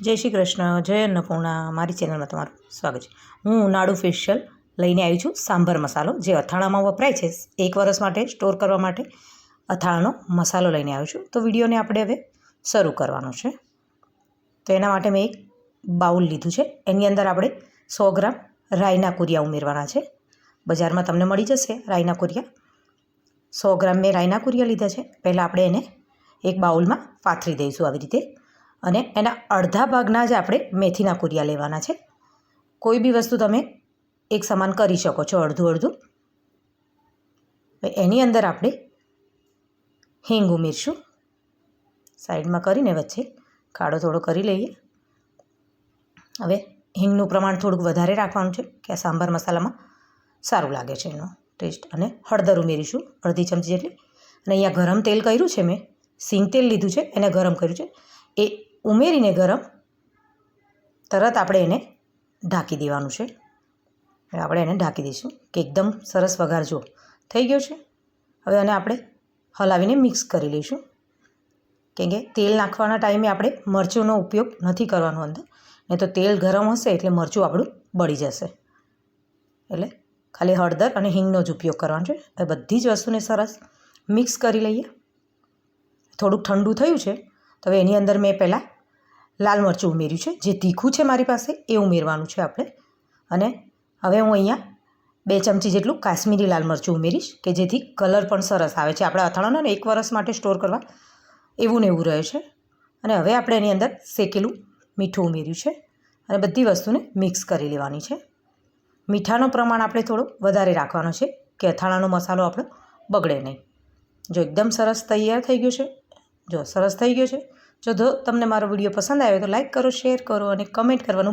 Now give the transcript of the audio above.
જય શ્રી કૃષ્ણ, જય અન્નપૂર્ણા, મારી ચેનલમાં તમારું સ્વાગત છે. હું ઉનાળુ ફેશિયલ લઈને આવી છું સાંભર મસાલો, જે અથાણામાં વપરાય છે એક વરસ માટે સ્ટોર કરવા માટે અથાણાનો મસાલો લઈને આવ્યો છું. તો વિડીયોને આપણે હવે શરૂ કરવાનો છે. તો એના માટે મેં એક બાઉલ લીધું છે. એની અંદર આપણે સો ગ્રામ રાઈના કુરિયા ઉમેરવાના છે. બજારમાં તમને મળી જશે રાઈના કુરિયા. સો ગ્રામ મેં રાઈના કુરિયા લીધા છે. પહેલાં આપણે એને એક બાઉલમાં પાથરી દઈશું આવી રીતે. અને એના અડધા ભાગના જ આપણે મેથીના કુરિયા લેવાના છે. કોઈ બી વસ્તુ તમે એક સમાન કરી શકો છો અડધું અડધું. એની અંદર આપણે હિંગ ઉમેરશું. સાઈડમાં કરીને વચ્ચે કાળો થોડો કરી લઈએ. હવે હિંગનું પ્રમાણ થોડુંક વધારે રાખવાનું છે કે આ સાંભાર મસાલામાં સારું લાગે છે એનો ટેસ્ટ. અને હળદર ઉમેરીશું, અડધી ચમચી જેટલી. અને અહીંયા ગરમ તેલ કર્યું છે મેં. સિંગ તેલ લીધું છે, એને ગરમ કર્યું છે. એ ઉમેરીને ગરમ તરત આપણે એને ઢાંકી દેવાનું છે. આપણે એને ઢાંકી દઈશું કે એકદમ સરસ વઘાર જો થઈ ગયો છે? હવે આને આપણે હલાવીને મિક્સ કરી લઈશું. કેમ કે તેલ નાખવાના ટાઈમે આપણે મરચુંનો ઉપયોગ નથી કરવાનો અંદર. નહીં તો તેલ ગરમ હશે એટલે મરચું આપણું બળી જશે. એટલે ખાલી હળદર અને હિંગનો જ ઉપયોગ કરવાનો છે. હવે બધી જ વસ્તુને સરસ મિક્સ કરી લઈએ. થોડુંક ઠંડુ થયું છે. તો હવે એની અંદર મેં પહેલાં લાલ મરચું ઉમેર્યું છે. જે તીખું છે મારી પાસે, એ ઉમેરવાનું છે આપણે. અને હવે હું અહીંયા બે ચમચી જેટલું કાશ્મીરી લાલ મરચું ઉમેરીશ, કે જેથી કલર પણ સરસ આવે છે. આપણા અથાણાનો એક વરસ માટે સ્ટોર કરવા એવું ને એવું રહે છે. અને હવે આપણે એની અંદર શેકેલું મીઠું ઉમેર્યું છે. અને બધી વસ્તુને મિક્સ કરી લેવાની છે. મીઠાનો પ્રમાણ આપણે થોડો વધારે રાખવાનો છે, કે અથાણાનો મસાલો આપણો બગડે નહીં. જો એકદમ સરસ તૈયાર થઈ ગયો છે, જો સરસ થઈ ગયો છે જો તમને મારો વીડિયો પસંદ આવ્યો તો લાઈક કરો શેર કરો અને કમેન્ટ કરવાનું